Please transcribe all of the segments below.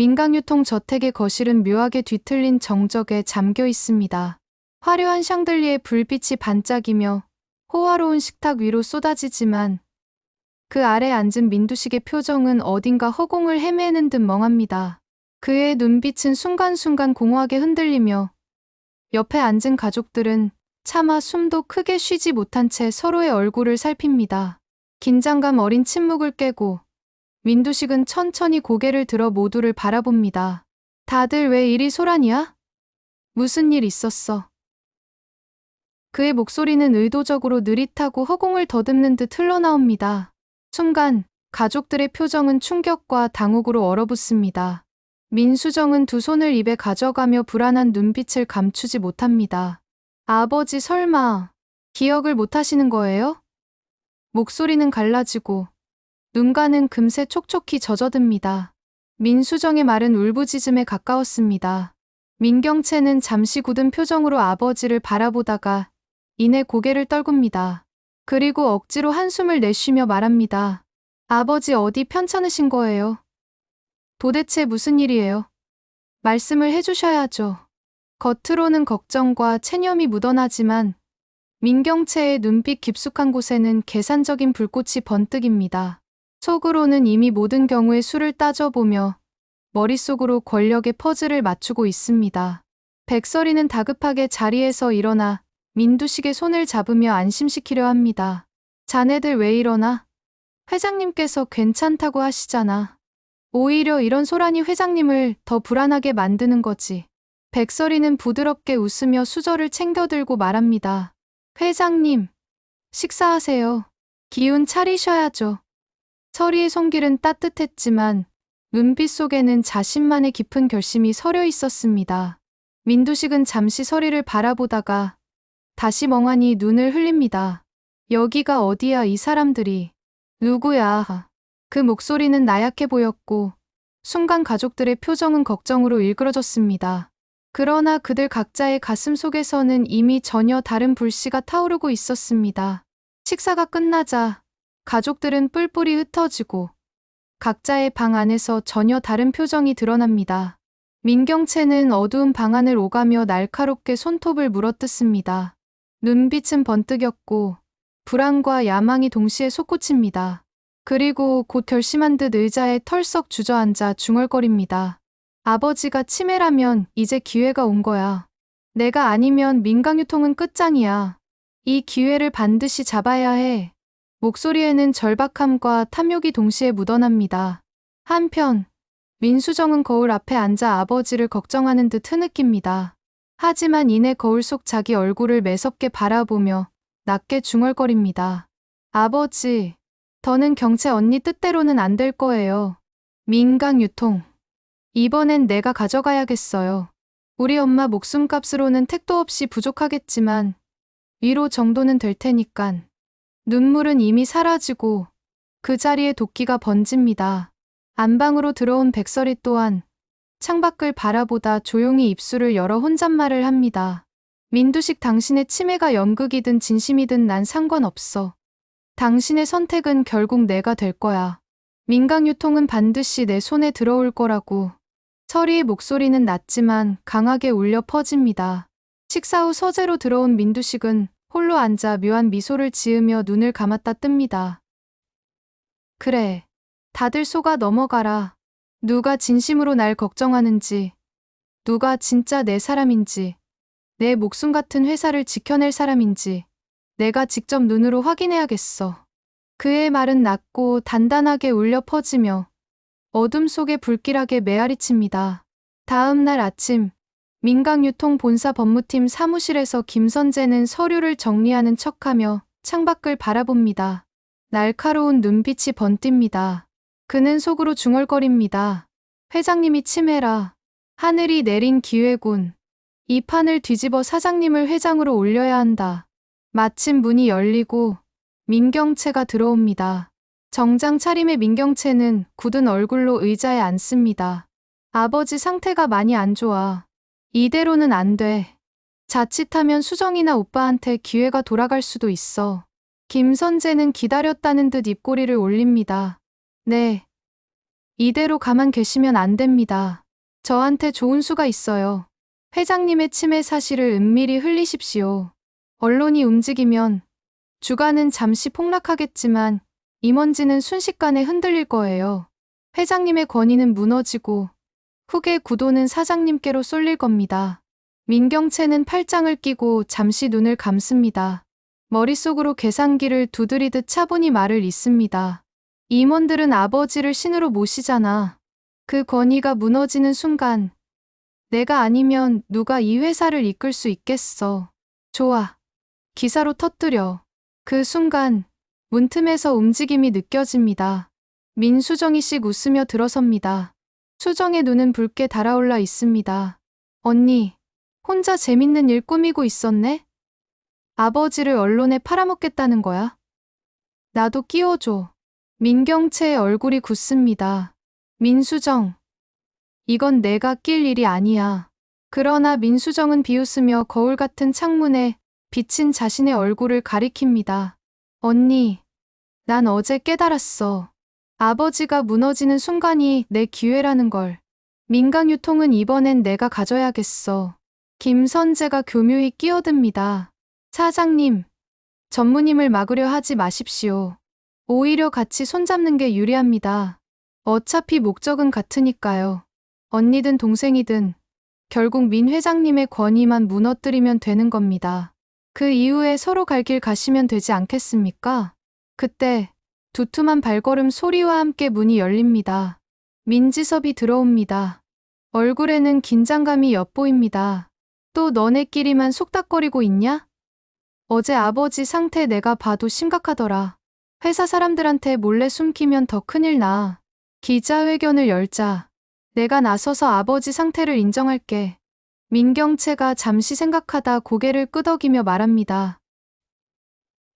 민강유통 저택의 거실은 묘하게 뒤틀린 정적에 잠겨 있습니다. 화려한 샹들리에 불빛이 반짝이며 호화로운 식탁 위로 쏟아지지만 그 아래 앉은 민두식의 표정은 어딘가 허공을 헤매는 듯 멍합니다. 그의 눈빛은 순간순간 공허하게 흔들리며 옆에 앉은 가족들은 차마 숨도 크게 쉬지 못한 채 서로의 얼굴을 살핍니다. 긴장감 어린 침묵을 깨고 민두식은 천천히 고개를 들어 모두를 바라봅니다. 다들 왜 이리 소란이야? 무슨 일 있었어? 그의 목소리는 의도적으로 느릿하고 허공을 더듬는 듯 흘러나옵니다. 순간 가족들의 표정은 충격과 당혹으로 얼어붙습니다. 민수정은 두 손을 입에 가져가며 불안한 눈빛을 감추지 못합니다. 아버지 설마 기억을 못 하시는 거예요? 목소리는 갈라지고 눈가는 금세 촉촉히 젖어듭니다. 민수정의 말은 울부짖음에 가까웠습니다. 민경채는 잠시 굳은 표정으로 아버지를 바라보다가 이내 고개를 떨굽니다. 그리고 억지로 한숨을 내쉬며 말합니다. 아버지 어디 편찮으신 거예요? 도대체 무슨 일이에요? 말씀을 해주셔야죠. 겉으로는 걱정과 체념이 묻어나지만 민경채의 눈빛 깊숙한 곳에는 계산적인 불꽃이 번뜩입니다. 속으로는 이미 모든 경우의 수를 따져보며 머릿속으로 권력의 퍼즐을 맞추고 있습니다. 백설이는 다급하게 자리에서 일어나 민두식의 손을 잡으며 안심시키려 합니다. 자네들 왜 이러나? 회장님께서 괜찮다고 하시잖아. 오히려 이런 소란이 회장님을 더 불안하게 만드는 거지. 백설이는 부드럽게 웃으며 수저를 챙겨들고 말합니다. 회장님, 식사하세요. 기운 차리셔야죠. 서리의 손길은 따뜻했지만 눈빛 속에는 자신만의 깊은 결심이 서려 있었습니다. 민두식은 잠시 서리를 바라보다가 다시 멍하니 눈을 흘립니다. 여기가 어디야 이 사람들이. 누구야. 그 목소리는 나약해 보였고 순간 가족들의 표정은 걱정으로 일그러졌습니다. 그러나 그들 각자의 가슴 속에서는 이미 전혀 다른 불씨가 타오르고 있었습니다. 식사가 끝나자 가족들은 뿔뿔이 흩어지고 각자의 방 안에서 전혀 다른 표정이 드러납니다. 민경채는 어두운 방 안을 오가며 날카롭게 손톱을 물어뜯습니다. 눈빛은 번뜩였고 불안과 야망이 동시에 솟구칩니다. 그리고 곧 결심한 듯 의자에 털썩 주저앉아 중얼거립니다. 아버지가 치매라면 이제 기회가 온 거야. 내가 아니면 민강유통은 끝장이야. 이 기회를 반드시 잡아야 해. 목소리에는 절박함과 탐욕이 동시에 묻어납니다. 한편 민수정은 거울 앞에 앉아 아버지를 걱정하는 듯 흐느낍니다. 하지만 이내 거울 속 자기 얼굴을 매섭게 바라보며 낮게 중얼거립니다. 아버지, 더는 경채 언니 뜻대로는 안 될 거예요. 민강 유통. 이번엔 내가 가져가야겠어요. 우리 엄마 목숨값으로는 택도 없이 부족하겠지만 위로 정도는 될 테니깐. 눈물은 이미 사라지고 그 자리에 도끼가 번집니다. 안방으로 들어온 백설이 또한 창밖을 바라보다 조용히 입술을 열어 혼잣말을 합니다. 민두식 당신의 치매가 연극이든 진심이든 난 상관없어. 당신의 선택은 결국 내가 될 거야. 민강유통은 반드시 내 손에 들어올 거라고. 서리의 목소리는 낮지만 강하게 울려 퍼집니다. 식사 후 서재로 들어온 민두식은 홀로 앉아 묘한 미소를 지으며 눈을 감았다 뜹니다. 그래. 다들 속아 넘어가라. 누가 진심으로 날 걱정하는지, 누가 진짜 내 사람인지, 내 목숨 같은 회사를 지켜낼 사람인지 내가 직접 눈으로 확인해야겠어. 그의 말은 낮고 단단하게 울려 퍼지며 어둠 속에 불길하게 메아리칩니다. 다음 날 아침 민강유통 본사 법무팀 사무실에서 김선재는 서류를 정리하는 척하며 창밖을 바라봅니다. 날카로운 눈빛이 번띱니다. 그는 속으로 중얼거립니다. 회장님이 치매라. 하늘이 내린 기회군. 이 판을 뒤집어 사장님을 회장으로 올려야 한다. 마침 문이 열리고 민경채가 들어옵니다. 정장 차림의 민경채는 굳은 얼굴로 의자에 앉습니다. 아버지 상태가 많이 안 좋아. 이대로는 안 돼. 자칫하면 수정이나 오빠한테 기회가 돌아갈 수도 있어. 김선재는 기다렸다는 듯 입꼬리를 올립니다. 네. 이대로 가만 계시면 안 됩니다. 저한테 좋은 수가 있어요. 회장님의 치매 사실을 은밀히 흘리십시오. 언론이 움직이면 주가는 잠시 폭락하겠지만 임원진은 순식간에 흔들릴 거예요. 회장님의 권위는 무너지고 후계 구도는 사장님께로 쏠릴 겁니다. 민경채는 팔짱을 끼고 잠시 눈을 감습니다. 머릿속으로 계산기를 두드리듯 차분히 말을 잇습니다. 임원들은 아버지를 신으로 모시잖아. 그 권위가 무너지는 순간 내가 아니면 누가 이 회사를 이끌 수 있겠어. 좋아. 기사로 터뜨려. 그 순간 문틈에서 움직임이 느껴집니다. 민수정이 씩 웃으며 들어섭니다. 수정의 눈은 붉게 달아올라 있습니다. 언니, 혼자 재밌는 일 꾸미고 있었네? 아버지를 언론에 팔아먹겠다는 거야? 나도 끼워줘. 민경채의 얼굴이 굳습니다. 민수정. 이건 내가 낄 일이 아니야. 그러나 민수정은 비웃으며 거울 같은 창문에 비친 자신의 얼굴을 가리킵니다. 언니, 난 어제 깨달았어. 아버지가 무너지는 순간이 내 기회라는 걸. 민강유통은 이번엔 내가 가져야겠어. 김선재가 교묘히 끼어듭니다. 사장님, 전무님을 막으려 하지 마십시오. 오히려 같이 손잡는 게 유리합니다. 어차피 목적은 같으니까요. 언니든 동생이든 결국 민 회장님의 권위만 무너뜨리면 되는 겁니다. 그 이후에 서로 갈 길 가시면 되지 않겠습니까? 그때 두툼한 발걸음 소리와 함께 문이 열립니다. 민지섭이 들어옵니다. 얼굴에는 긴장감이 엿보입니다. 또 너네끼리만 속닥거리고 있냐? 어제 아버지 상태 내가 봐도 심각하더라. 회사 사람들한테 몰래 숨기면 더 큰일 나. 기자회견을 열자. 내가 나서서 아버지 상태를 인정할게. 민경채가 잠시 생각하다 고개를 끄덕이며 말합니다.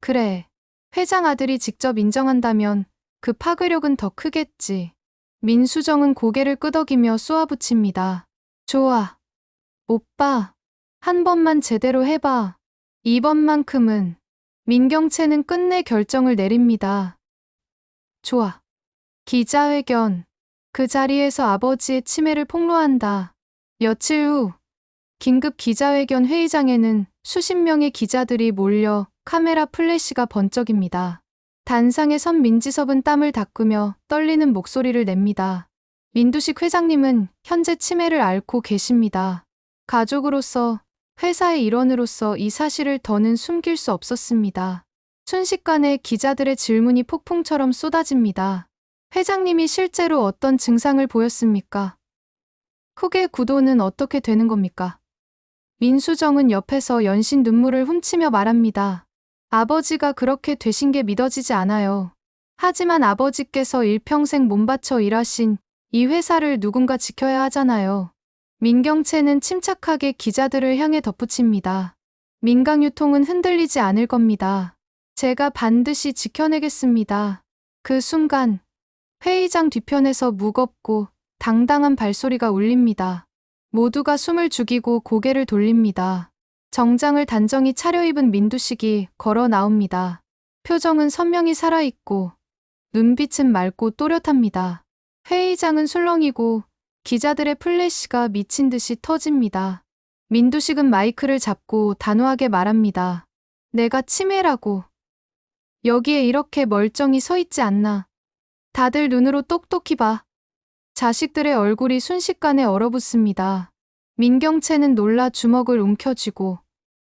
그래. 회장 아들이 직접 인정한다면 그 파괴력은 더 크겠지. 민수정은 고개를 끄덕이며 쏘아붙입니다. 좋아. 오빠. 한 번만 제대로 해봐. 이번만큼은. 민경채는 끝내 결정을 내립니다. 좋아. 기자회견. 그 자리에서 아버지의 치매를 폭로한다. 며칠 후 긴급 기자회견 회의장에는 수십 명의 기자들이 몰려 카메라 플래시가 번쩍입니다. 단상에 선 민지섭은 땀을 닦으며 떨리는 목소리를 냅니다. 민두식 회장님은 현재 치매를 앓고 계십니다. 가족으로서 회사의 일원으로서 이 사실을 더는 숨길 수 없었습니다. 순식간에 기자들의 질문이 폭풍처럼 쏟아집니다. 회장님이 실제로 어떤 증상을 보였습니까? 후계 구도는 어떻게 되는 겁니까? 민수정은 옆에서 연신 눈물을 훔치며 말합니다. 아버지가 그렇게 되신 게 믿어지지 않아요. 하지만 아버지께서 일평생 몸바쳐 일하신 이 회사를 누군가 지켜야 하잖아요. 민경채는 침착하게 기자들을 향해 덧붙입니다. 민강유통은 흔들리지 않을 겁니다. 제가 반드시 지켜내겠습니다. 그 순간 회의장 뒤편에서 무겁고 당당한 발소리가 울립니다. 모두가 숨을 죽이고 고개를 돌립니다. 정장을 단정히 차려입은 민두식이 걸어 나옵니다. 표정은 선명히 살아있고 눈빛은 맑고 또렷합니다. 회의장은 술렁이고 기자들의 플래시가 미친 듯이 터집니다. 민두식은 마이크를 잡고 단호하게 말합니다. 내가 치매라고. 여기에 이렇게 멀쩡히 서 있지 않나. 다들 눈으로 똑똑히 봐. 자식들의 얼굴이 순식간에 얼어붙습니다. 민경채는 놀라 주먹을 움켜쥐고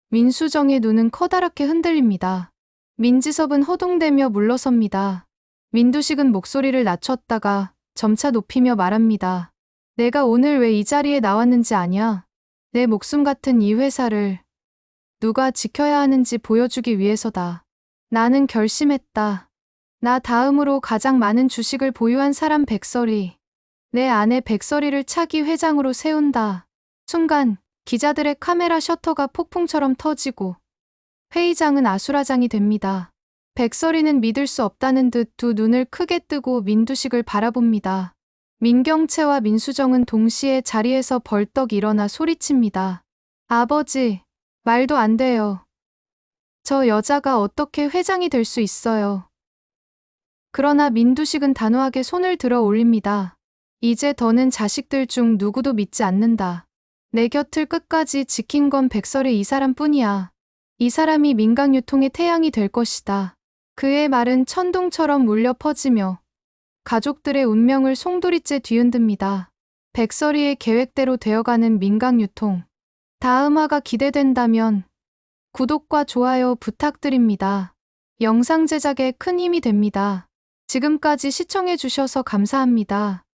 민수정의 눈은 커다랗게 흔들립니다. 민지섭은 허둥대며 물러섭니다. 민두식은 목소리를 낮췄다가 점차 높이며 말합니다. 내가 오늘 왜 이 자리에 나왔는지 아냐? 내 목숨 같은 이 회사를 누가 지켜야 하는지 보여주기 위해서다. 나는 결심했다. 나 다음으로 가장 많은 주식을 보유한 사람 백설이. 내 아내 백설이를 차기 회장으로 세운다. 순간 기자들의 카메라 셔터가 폭풍처럼 터지고 회의장은 아수라장이 됩니다. 백설이는 믿을 수 없다는 듯 두 눈을 크게 뜨고 민두식을 바라봅니다. 민경채와 민수정은 동시에 자리에서 벌떡 일어나 소리칩니다. 아버지, 말도 안 돼요. 저 여자가 어떻게 회장이 될 수 있어요. 그러나 민두식은 단호하게 손을 들어 올립니다. 이제 더는 자식들 중 누구도 믿지 않는다. 내 곁을 끝까지 지킨 건 백설의 이 사람뿐이야. 이 사람이 민강 유통의 태양이 될 것이다. 그의 말은 천둥처럼 울려 퍼지며 가족들의 운명을 송두리째 뒤흔듭니다. 백설이의 계획대로 되어가는 민강 유통. 다음 화가 기대된다면 구독과 좋아요 부탁드립니다. 영상 제작에 큰 힘이 됩니다. 지금까지 시청해주셔서 감사합니다.